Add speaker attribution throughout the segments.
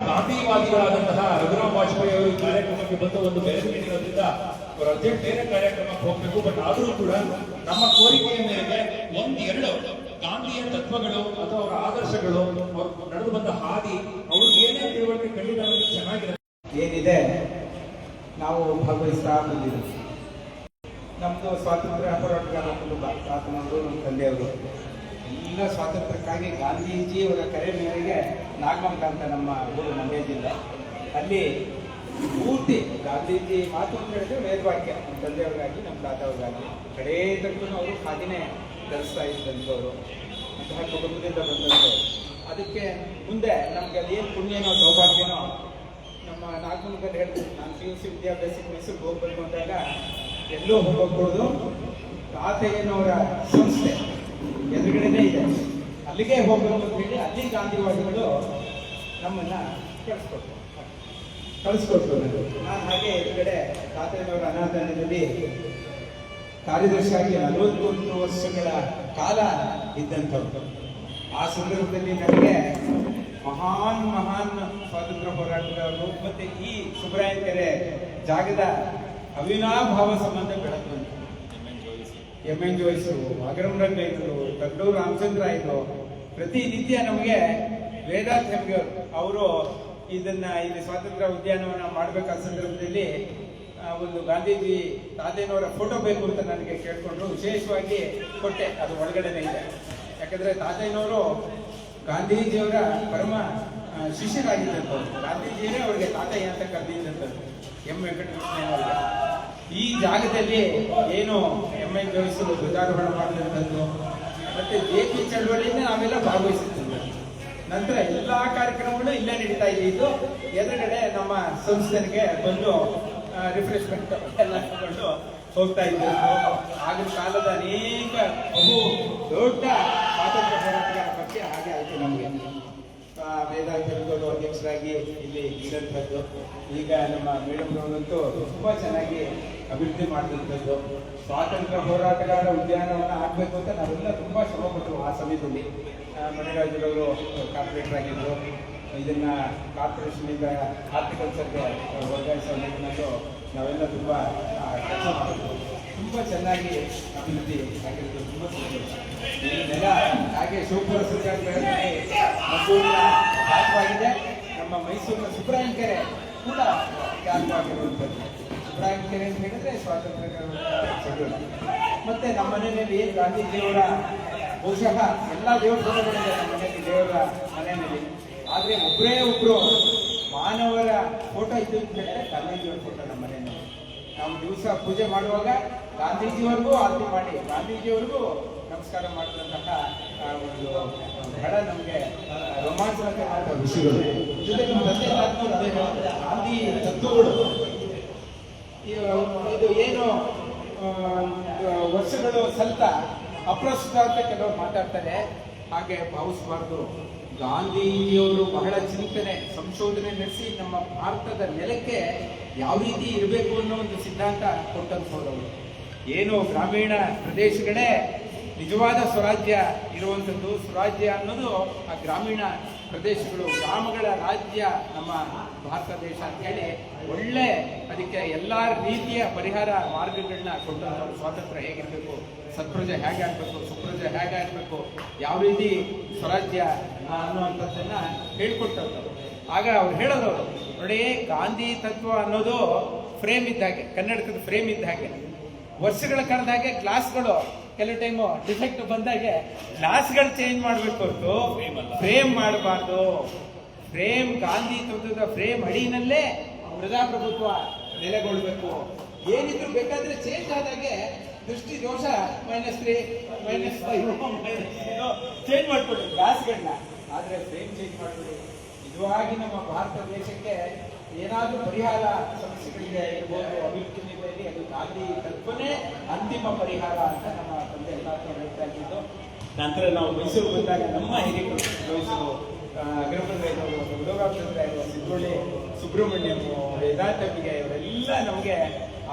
Speaker 1: ಗಾಂಧಿವಾದಿಗಳಾದಂತಹ ರಘುರಾಮ್ ವಾಜಪೇಯಿ ಅವರು ಕಾರ್ಯಕ್ರಮಕ್ಕೆ ಬಂದು ಒಂದು ಬೆಲೆ ನೀಡಿರೋದ್ರಿಂದ ಅವರು ಅರ್ಜೆಂಟ್ ಬೇರೆ ಕಾರ್ಯಕ್ರಮಕ್ಕೆ ಹೋಗ್ಬೇಕು ಬಟ್ ಆದರೂ ಕೂಡ ನಮ್ಮ ಕೋರಿಕೆಯ ಮೇರೆಗೆ ಒಂದ್ ಎರಡು ಗಾಂಧಿಯ ತತ್ವಗಳು ಅಥವಾ ಅವರ ಆದರ್ಶಗಳು ಅವರು ನಡೆದು ಬಂದ ಹಾದಿ ಅವ್ರಿಗೆ ಏನೇ ತಿಳುವಳಿಕೆ ಅವ್ರಿಗೆ ಚೆನ್ನಾಗಿರುತ್ತೆ
Speaker 2: ಏನಿದೆ? ನಾವು ಭಾಗವಹಿಸ್ತಾ ಬಂದಿದ್ದೀವಿ. ನಮ್ಮದು ಸ್ವಾತಂತ್ರ್ಯ ಹೋರಾಟಗಾರ ಕುಟುಂಬ ತಾತನವರು ನಮ್ಮ ತಂದೆಯವರು. ಎಲ್ಲ ಸ್ವಾತಂತ್ರ್ಯಕ್ಕಾಗಿ ಗಾಂಧೀಜಿಯವರ ಕರೆ ಮೇರೆಗೆ ನಾಗಮಂಕ ಅಂತ ನಮ್ಮ ಊರು ಮಂಡ್ಯ ಜಿಲ್ಲೆ. ಅಲ್ಲಿ ಪೂರ್ತಿ ಗಾಂಧೀಜಿ ಮಾತು ಅಂತ ಹೇಳಿದ್ರೆ ವೇದವಾಕ್ಯ. ನಮ್ಮ ತಂದೆಯವ್ರಿಗಾಗಿ ನಮ್ಮ ತಾತವ್ರಿಗಾಗಿ ಕಡೇ ತನಕ ಅವರು ಹಾಗೆಯೇ ಧರಿಸ್ತಾ ಇದ್ದಂಥವ್ರು ಅಂತಹ ಕುಟುಂಬದಿಂದ ಬಂದಂಥವ್ರು ಅದಕ್ಕೆ ಮುಂದೆ ನಮ್ಗೆ ಅದೇನು ಪುಣ್ಯನೋ ಸೌಭಾಗ್ಯನೋ, ನಮ್ಮ ನಾಗಮಂಕಲ್ಲಿ ಹೇಳ್ತೀನಿ. ನಾನು ಪಿ ಯು ಸಿ ವಿದ್ಯಾಭ್ಯಾಸಕ್ಕೆ ಮೈಸೂರಿಗೆ ಹೋಗ್ಬೇಕು ಅಂದಾಗ ಎಲ್ಲೂ ಹೋಗக்கூಡದು ತಾತಯ್ಯನವರ ಸಂಸ್ಥೆ. ಎದುರುಗಡೆನೇ ಇದೆ. ಅಲ್ಲಿಗೆ ಹೋಗ್ಬೇಕು ಅಂತ ಹೇಳಿ ಅಲ್ಲಿ ಗಾಂಧಿವಾದಿಗಳು ನಮ್ಮನ್ನ ಕಳಿಸ್ಕೊಟ್ರು. ಕಳಿಸ್ಕೊಟ್ರು. ನಾನು ಹಾಗೆ ಎದುರುಗಡೆ ತಾತಯ್ಯನವರ ಅನಾದಾನದಲ್ಲಿ ಕಾರ್ಯದರ್ಶಿಯಾಗಿ ನಲವತ್ತೊಂದು ವರ್ಷಗಳ ಕಾಲ ಇದ್ದಂಥವ್ರು. ಆ ಸಂದರ್ಭದಲ್ಲಿ ನನಗೆ ಮಹಾನ್ ಮಹಾನ್ ಸ್ವಾತಂತ್ರ್ಯ ಹೋರಾಟಗಾರರು ಮತ್ತೆ ಈ ಸುಬ್ರಾಯಕೆರೆ ಜಾಗದ ಅವಿನಾಭಾವ ಸಂಬಂಧ ಬೆಳಕು ಎಂ ಎನ್ ಜೋಯಿಸರು ಅಗರಂ ರಂಗಯ್ಯರು ತಗ್ಡೂರು ರಾಮಚಂದ್ರ ಇದ್ರು ಪ್ರತಿನಿತ್ಯ ನಮಗೆ ವೇದಾಂತ್ ಅವರು ಇದನ್ನ ಇಲ್ಲಿ ಸ್ವಾತಂತ್ರ್ಯ ಉದ್ಯಾನವನ ಮಾಡಬೇಕಾದ ಸಂದರ್ಭದಲ್ಲಿ ಒಂದು ಗಾಂಧೀಜಿ ತಾತೇನವರ ಫೋಟೋ ಬೇಕು ಅಂತ ನನಗೆ ಕೇಳ್ಕೊಂಡ್ರು. ವಿಶೇಷವಾಗಿ ಕೊಟ್ಟೆ, ಅದು ಒಳಗಡೆನೇ ಇದೆ. ಯಾಕಂದ್ರೆ ತಾತಯ್ಯನವರು ಗಾಂಧೀಜಿಯವರ ಪರಮ ಶಿಷ್ಯರಾಗಿದ್ದಂಥ ಗಾಂಧೀಜಿಯೇ ಅವರಿಗೆ ತಾತಯ್ಯ ಅಂತ ಕರೆದಿದ್ದಂಥದ್ದು ಎಂ ವೆಂಕಟಕೃಷ್ಣ ಈ ಜಾಗದಲ್ಲಿ ಏನು ಎನ್ ಜೋಯಿಸಲು ಧ್ವಜಾರೋಹಣ ಮಾಡಿದಂಥದ್ದು ಮತ್ತೆ ಜೆ ಪಿ ಚಳವಳಿಯಿಂದ ನಾವೆಲ್ಲ ಭಾಗವಹಿಸಿದ್ದೇವೆ ನಂತರ ಎಲ್ಲ ಕಾರ್ಯಕ್ರಮಗಳು ಇಲ್ಲೇ ನಡೀತಾ ಇದು. ಎದುರುಗಡೆ ನಮ್ಮ ಸಂಸ್ಥೆಗೆ ಬಂದು ರಿಫ್ರೆಶ್ಮೆಂಟ್ ಎಲ್ಲ ತಗೊಂಡು ಹೋಗ್ತಾ ಇದ್ದರು ಆಗಿನ ಕಾಲದ ಅನೇಕ ಬಹು ದೊಡ್ಡ ಸ್ವಾತಂತ್ರ್ಯ ಹೋರಾಟಗಾರ ಬಗ್ಗೆ ಹಾಗೆ ಆಯ್ತು ನಮಗೆ. ವೇದಾಂತ ಹಿರಿಗಳು ಅಧ್ಯಕ್ಷರಾಗಿ ಇಲ್ಲಿ ಇದ್ದಂಥದ್ದು ಈಗ ನಮ್ಮ ಮೇಡಮ್ ತುಂಬ ತುಂಬಾ ಚೆನ್ನಾಗಿ ಅಭಿವೃದ್ಧಿ ಮಾಡಿದಂಥದ್ದು ಸ್ವಾತಂತ್ರ್ಯ ಹೋರಾಟಗಾರ ಉದ್ಯಾನವನ ಆಗಬೇಕು ಅಂತ ನಾವೆಲ್ಲ ತುಂಬಾ ಶ್ರಮ ಪಟ್ಟರು ಆ ಸಮಯದಲ್ಲಿ. ಮಣಿರಾಜರವರು ಕಾರ್ಪೊರೇಟರ್ ಆಗಿದ್ದರು ಇದನ್ನು ಕಾರ್ಪೊರೇಷನ್ ಇಂದ ಹಾರ್ಟಿಕಲ್ಚರ್ಗೆ ವರ್ಗಾಯಿಸೋ ನಿಟ್ಟಿನಲ್ಲೂ ನಾವೆಲ್ಲ ತುಂಬಾ ಕೆಲಸ ಮಾಡಿದ್ರು ತುಂಬಾ ಚೆನ್ನಾಗಿ ಅಭಿವೃದ್ಧಿ ಆಗಿರೋದು ತುಂಬಾ ಸಂತೋಷ. ನೆಲ ಹಾಗೆ ಶಿವಪುರ ಮದ್ದೂರಿನ ಭಾಗವಾಗಿದೆ. ನಮ್ಮ ಮೈಸೂರಿನ ಸುಬ್ರಾಯನ್ ಕೆರೆ ಕೂಡ ಭಾಗವಾಗಿರುವಂಥದ್ದು ಅಂತ ಹೇಳಿದ್ರೆ ಸ್ವಾತಂತ್ರ್ಯ ಮತ್ತೆ ನಮ್ಮ ಮನೆಯಲ್ಲಿ ಗಾಂಧೀಜಿಯವರ ಬಹುಶಃ ಎಲ್ಲ ದೇವರ ನಮ್ಮ ಮನೆಯಲ್ಲಿ ದೇವರ ಮನೆಯಲ್ಲಿ. ಆದ್ರೆ ಒಬ್ಬರೇ ಒಬ್ರು ಮಾನವರ ಫೋಟೋ ಇದ್ದು ಅಂತ ಹೇಳಿದ್ರೆ ಗಾಂಧೀಜಿಯವರ ಫೋಟೋ ನಮ್ಮ ಮನೆಯಲ್ಲಿ ನಾವು ದಿವಸ ಪೂಜೆ ಮಾಡುವಾಗ ಗಾಂಧೀಜಿಯವರೆಗೂ ಆರತಿ ಮಾಡಿ, ಗಾಂಧೀಜಿಯವರೆಗೂ ನಮಸ್ಕಾರ ಮಾಡಿದಂತಹ ಒಂದು ಬಹಳ ನಮಗೆ ರೋಮಾಂಚನಕರವಾದ ವಿಷಯಗಳು ಜೊತೆಗೆ ಗಾಂಧಿ ತತ್ವಗಳು. ಇದು ಏನು ವರ್ಷಗಳು ಸಲ್ತ ಅಪ್ರಸ್ತುತ ಅಂತ ಕೆಲವರು ಮಾತಾಡ್ತಾರೆ. ಹಾಗೆ ಭಾವಿಸಬಾರ್ದು. ಗಾಂಧೀಜಿಯವರು ಬಹಳ ಚಿಂತನೆ, ಸಂಶೋಧನೆ ನಡೆಸಿ ನಮ್ಮ ಭಾರತದ ನೆಲಕ್ಕೆ ಯಾವ ರೀತಿ ಇರಬೇಕು ಅನ್ನೋ ಒಂದು ಸಿದ್ಧಾಂತ ಕೊಟ್ಟಂಥವ್ರು ಏನು ಗ್ರಾಮೀಣ ಪ್ರದೇಶಗಳೇ ನಿಜವಾದ ಸ್ವರಾಜ್ಯ ಇರುವಂಥದ್ದು. ಸ್ವರಾಜ್ಯ ಅನ್ನೋದು ಆ ಗ್ರಾಮೀಣ ಪ್ರದೇಶಗಳು, ಗ್ರಾಮಗಳ ರಾಜ್ಯ ನಮ್ಮ ಭಾರತ ದೇಶ ಅಂತ ಹೇಳಿ ಒಳ್ಳೆ ಅದಕ್ಕೆ ಎಲ್ಲ ರೀತಿಯ ಪರಿಹಾರ ಮಾರ್ಗಗಳನ್ನ ಕೊಟ್ಟು ಸ್ವಾತಂತ್ರ್ಯ ಹೇಗಿರಬೇಕು ಸತ್ಪ್ರಜೆ ಹೇಗೆ ಆಗಬೇಕು ಸುಪ್ರಜೆ ಹೇಗೆ ಆಗಬೇಕು ಯಾವ ರೀತಿ ಸ್ವರಾಜ್ಯ ಅನ್ನುವಂಥದ್ದನ್ನು ಹೇಳ್ಕೊಟ್ಟಂಥವ್ರು ಆಗ ಅವ್ರು ಹೇಳೋದವರು ನೋಡಿ ಗಾಂಧಿ ತತ್ವ ಅನ್ನೋದು ಫ್ರೇಮ್ ಇದ್ದ ಹಾಗೆ ಕನ್ನಡಕದ ಫ್ರೇಮ್ ಇದ್ದ ಹಾಗೆ. ವರ್ಷಗಳ ಕಾಲದ ಹಾಗೆ ಗ್ಲಾಸ್ಗಳು ಕೆಲವು ಟೈಮು ಡಿಫೆಕ್ಟ್ ಬಂದಾಗೆ ಗ್ಲಾಸ್ಗಳು ಚೇಂಜ್ ಮಾಡಬೇಕು ಹೊರತು ಫ್ರೇಮ್ ಮಾಡಬಾರ್ದು. ಫ್ರೇಮ್ ಗಾಂಧಿ ತತ್ವದ ಫ್ರೇಮ್ ಅಡಿನಲ್ಲೇ ಪ್ರಜಾಪ್ರಭುತ್ವ ನೆಲೆಗೊಳ್ಬೇಕು. ಏನಿದ್ರು ಬೇಕಾದ್ರೆ ಚೇಂಜ್ ಆದಾಗೆ ದೃಷ್ಟಿ ದೋಷ minus three minus five change ಮಾಡ್ಕೊಡಿ. ಗ್ಲಾಸ್ಗಳನ್ನ ಆದ್ರೆ ಫ್ರೇಮ್ ಚೇಂಜ್ ಮಾಡ್ಕೊಡಿ. ನಿಜವಾಗಿ ನಮ್ಮ ಭಾರತ ದೇಶಕ್ಕೆ ಏನಾದ್ರೂ ಪರಿಹಾರ ಸಮಸ್ಯೆಗಳಿಗೆ ಇರ್ಬೋದು ಅಭಿವೃದ್ಧಿ ನಿಟ್ಟಿನಲ್ಲಿ ಅದು ಗಾಂಧಿ ಕಲ್ಪನೆ ಅಂತಿಮ ಪರಿಹಾರ ಅಂತ ನಮ್ಮ ತಂದೆ ಎಲ್ಲ ಹೇಳ್ತಾ ಇದ್ದಿದ್ದು. ನಂತರ ನಾವು ಮೈಸೂರು ಬಂದಾಗ ನಮ್ಮ ಹಿರಿಯರು ಮೈಸೂರು ಅಗ್ರಪಂದ್ರವರು ಉಡೋಗಾಪಂದ್ರ ಸಿದ್ದೊಳ್ಳಿ ಸುಬ್ರಹ್ಮಣ್ಯಂ ವೇದಾಂತ ಇವರೆಲ್ಲ ನಮಗೆ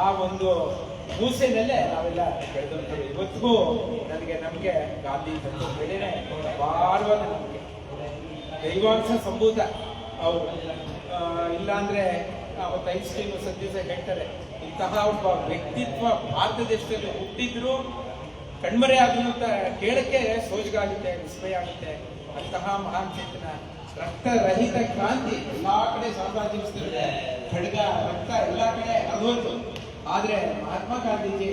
Speaker 2: ಆ ಒಂದು ಮೂಸೆನಲ್ಲೇ ನಾವೆಲ್ಲ ಬೆಳೆದಂಥದ್ದು ಇವತ್ತಿಗೂ ನನಗೆ ನಮಗೆ ಗಾಂಧಿ ತಂದು ಬೆಳೆನೆ ಭಾರವಾದ ನಮಗೆ ದೈವಾಂಶ ಸಂಭೂತ. ಅವರು ಇಲ್ಲಾಂದ್ರೆ ಅವತ್ತು ಐನ್ಸ್ಟೈನ್ ಸದ್ಯ ಹೇಳ್ತಾರೆ, ಇಂತಹ ಒಬ್ಬ ವ್ಯಕ್ತಿತ್ವ ಭಾರತ ದೇಶದಲ್ಲಿ ಹುಟ್ಟಿದ್ರು ಕಣ್ಮರೆ ಅಂತ ಕೇಳಕ್ಕೆ ಸೋಜಿಗಾಗುತ್ತೆ, ವಿಸ್ಮಯ ಆಗುತ್ತೆ. ಅಂತಹ ಮಹಾನ್ ಚೇತನ ರಕ್ತರಹಿತ ಕ್ರಾಂತಿ ಎಲ್ಲಾ ಕಡೆ ಸಾಮ್ರಾಜ್ಯವಿಸ್ತಿರುತ್ತೆ ಖಡ್ಗ, ರಕ್ತ ಎಲ್ಲಾ ಕಡೆ ಅದೊಂದು ಆದ್ರೆ ಮಹಾತ್ಮ ಗಾಂಧೀಜಿ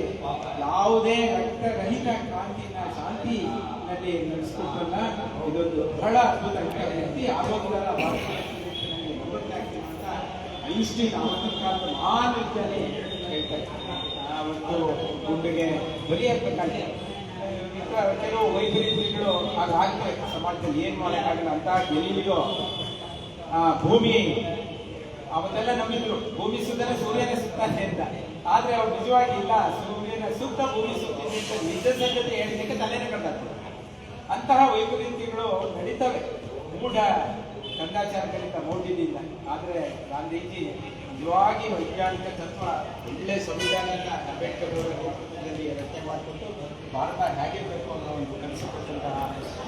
Speaker 2: ಯಾವುದೇ ರಕ್ತರಹಿತ ಕ್ರಾಂತಿನ ಶಾಂತಿನಲ್ಲಿ ನಡೆಸ್ಕೊಂಡ ಇದೊಂದು ಬಹಳ ಅದ್ಭುತ ವ್ಯಕ್ತಿ ಆರೋಗ್ಯದ ಐನ್ಸ್ಟೀನ್ ಆವತ್ತಿನ ಮಹಾನ್ ವಿಜ್ಞಾನಿ ಹೇಳ್ತಾರೆ ಆ ಒಂದು ಗುಂಡಿಗೆ ಕೆಲವು ವೈಪರೀತ್ಯಗಳು ಹಾಗಾಗ್ಬೇಕು ಸಮಾಜದಲ್ಲಿ ಏನ್ ಮಾಡೋಕ್ಕಾಗಲ್ಲ ಅಂತ ಆ, ಭೂಮಿ ಅವತ್ತೆಲ್ಲ ನಂಬಿದ್ರು. ಭೂಮಿ ಸುತ್ತಲೇ ಸೂರ್ಯನೇ ಸುತ್ತಾನೆ ಅಂತ. ಆದ್ರೆ ಅವ್ರು ನಿಜವಾಗಿ ಇಲ್ಲ, ಸೂರ್ಯನ ಸುತ್ತ ಭೂಮಿ ಸುತ್ತಿದೆ ಅಂತ ನಿಜ ಸಂಗತಿ ಹೇಳಿದಕ್ಕೆ ತಲೆನೇ ಕಂಡ ಅಂತಹ ವೈಪರೀತ್ಯಗಳು ನಡೀತವೆ. ಮೂಢ ಕಂದಾಚಾರಗಳಿಂದ ನೋಡಿದ್ದಿಲ್ಲ ಆದರೆ ಗಾಂಧೀಜಿ ನಿಜವಾಗಿ ವೈಜ್ಞಾನಿಕ ತತ್ವ, ಒಳ್ಳೆ ಸಂವಿಧಾನನ ಅಂಬೇಡ್ಕರ್ ಅವರ ರಚನೆ ಮಾಡಿಕೊಟ್ಟು ಭಾರತ ಹೇಗಿರಬೇಕು ಅನ್ನೋ ಒಂದು ಕನಸು ಕೊಟ್ಟಂತಹ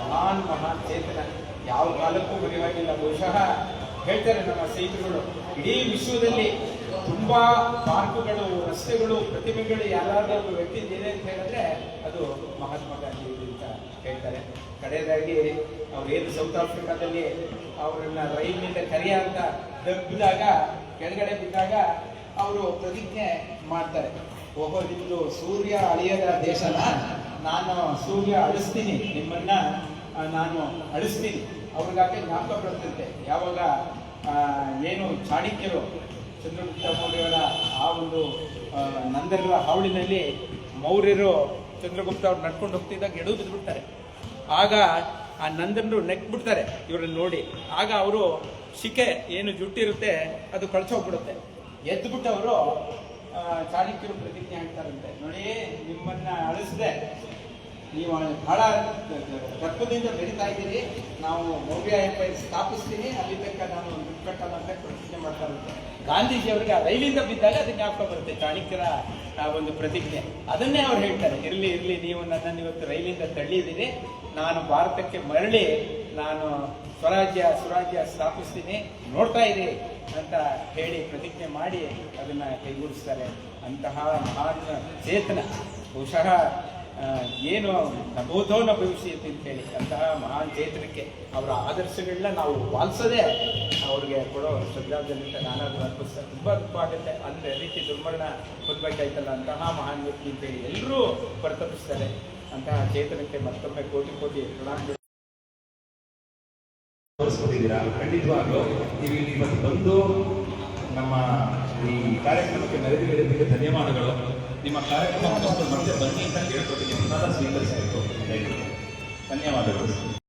Speaker 2: ಮಹಾನ್ ಮಹಾನ್ ಚೇತನ. ಯಾವ ಕಾಲಕ್ಕೂ ಮರೆಯಾಗಿಲ್ಲ ಬಹುಶಃ ಹೇಳ್ತಾರೆ ನಮ್ಮ ಸ್ನೇಹಿತರುಗಳು. ಇಡೀ ವಿಶ್ವದಲ್ಲಿ ತುಂಬಾ ಪಾರ್ಕ್ಗಳು, ರಸ್ತೆಗಳು, ಪ್ರತಿಮೆಗಳು ಯಾರಾದ್ರೂ ಒಬ್ಬ ವ್ಯಕ್ತಿ ಇದೆ ಅಂತ ಹೇಳಿದ್ರೆ ಅದು ಮಹಾತ್ಮ ಗಾಂಧಿ ಅಂತ ಹೇಳ್ತಾರೆ. ಕಡೆಯದಾಗಿ ಏನು ಸೌತ್ ಆಫ್ರಿಕಾದಲ್ಲಿ ಅವರನ್ನ ರೈಲಿನಿಂದ ಕರಿಯ ಅಂತ ದಬ್ಬಿದಾಗ, ಕೆಳಗಡೆ ಬಿದ್ದಾಗ ಅವರು ಪ್ರತಿಜ್ಞೆ ಮಾಡ್ತಾರೆ. ಓಹೋ, ನಿಮ್ದು ಸೂರ್ಯ ಅಳಿಯದ ದೇಶನ? ನಾನು ಸೂರ್ಯ ಅಳಿಸ್ತೀನಿ, ನಿಮ್ಮನ್ನ ನಾನು ಅಳಿಸ್ತೀನಿ. ಅವ್ರಿಗಾಕೆ ಜ್ಞಾಪಕ ಬರ್ತಿರುತ್ತೆ ಯಾವಾಗ ಏನು ಚಾಣಕ್ಯರು ಚಂದ್ರಗುಪ್ತ ಮೌರ್ಯರ ಆ ಒಂದು ನಂದರ ಹಾವಳಿನಲ್ಲಿ ಮೌರ್ಯರು ಚಂದ್ರಗುಪ್ತ ಅವ್ರು ನಡ್ಕೊಂಡು ಹೋಗ್ತಿದ್ದಾಗ ಎಡವು ಬಿದ್ದುಬಿಡ್ತಾರೆ ಆಗ ಆ ನಂದನರು ನೆಕ್ಬಿಡ್ತಾರೆ ಇವ್ರನ್ನ ನೋಡಿ. ಆಗ ಅವರು ಶಿಕೆ ಏನು ಜುಟ್ಟಿರುತ್ತೆ ಅದು ಕಳ್ಸೋಗ್ಬಿಡುತ್ತೆ ಎದ್ದುಬಿಟ್ಟು ಅವರು ಚಾಣಕ್ಯರು ಪ್ರತಿಜ್ಞೆ ಆಗ್ತಾರಂತೆ. ನೋಡಿ, ನಿಮ್ಮನ್ನ ಅಳಿಸ್ದೆ. ನೀವು ಬಹಳ ತತ್ವದಿಂದ ಬೆಳೀತಾ ಇದ್ದೀರಿ. ನಾವು ಮೌರ್ಯ ಎಂಪೈರ್ ಸ್ಥಾಪಿಸ್ತೀನಿ. ಅಲ್ಲಿ ತನಕ ನಾನು ದುಡ್ಡು ಪ್ರತಿಜ್ಞೆ ಮಾಡ್ತಾ ಇರುತ್ತೆ ಗಾಂಧೀಜಿ ಅವರಿಗೆ ಆ ರೈಲಿಂದ ಬಿದ್ದಾಗ ಅದು ಜ್ಞಾಪಕ ಬರುತ್ತೆ. ಚಾಣಕ್ಯರ ಒಂದು ಪ್ರತಿಜ್ಞೆ. ಅದನ್ನೇ ಅವ್ರು ಹೇಳ್ತಾರೆ. ಇರಲಿ ಇರಲಿ, ನೀವು ನನ್ನನ್ನು ಇವತ್ತು ರೈಲಿಂದ ತಳ್ಳಿದ್ದೀರಿ. ನಾನು ಭಾರತಕ್ಕೆ ಮರಳಿ ನಾನು ಸ್ವರಾಜ್ಯ ಸ್ವರಾಜ್ಯ ಸ್ಥಾಪಿಸ್ತೀನಿ. ನೋಡ್ತಾ ಇರಿ ಅಂತ ಹೇಳಿ ಪ್ರತಿಜ್ಞೆ ಮಾಡಿ ಅದನ್ನ ಕೈಗೂಡಿಸ್ತಾರೆ. ಅಂತಹ ಮಹಾನ್ ಚೇತನ ಬಹುಶಃ ಏನು ನಬೋಧೋ ನ ಭವಿಷ್ಯತಿ ಅಂತ ಹೇಳಿ ಅಂತಹ ಮಹಾನ್ ಚೇತನಕ್ಕೆ ಅವರ ಆದರ್ಶಗಳನ್ನ ನಾವು ಪಾಲಿಸೋದೇ ಅವ್ರಿಗೆ ಕೊಡೋ ಶ್ರದ್ಧಾಂಜಲಿ ನಾನಾದ್ರೂ ಅರ್ಪಿಸ್ತಾರೆ ತುಂಬಾ ದುಃಖ ಆಗುತ್ತೆ. ಅಂದರೆ ರೀತಿ ದುರ್ಮರಣ ಹೊಂದಬೇಕಾಯ್ತಲ್ಲ ಅಂತಹ ಮಹಾನ್ ವ್ಯಕ್ತಿ ಅಂತ ಹೇಳಿ ಎಲ್ಲರೂ ಪರಿತಪಿಸ್ತಾರೆ ಅಂತಹ ಚೇತನಕ್ಕೆ ಮತ್ತೊಮ್ಮೆ ಕೋಟಿ ಕೋಟಿ
Speaker 1: ಪ್ರಣಾಮಗಳು. ಖಂಡಿತವಾಗ್ಲೂ ನೀವು ಇಲ್ಲಿ ಇವತ್ತು ಬಂದು ನಮ್ಮ ಈ ಕಾರ್ಯಕ್ರಮಕ್ಕೆ ನೆರವೇರಿದ್ದಕ್ಕೆ ಧನ್ಯವಾದಗಳು. ನಿಮ್ಮ ಕಾರ್ಯಕ್ರಮ ಮತ್ತೆ ಬನ್ನಿ ಅಂತ ಕೇಳ್ಕೊಟ್ಟಿದ್ದೀನಿ ಸ್ವೀಕರಿಸಬೇಕು ಧನ್ಯವಾದಗಳು.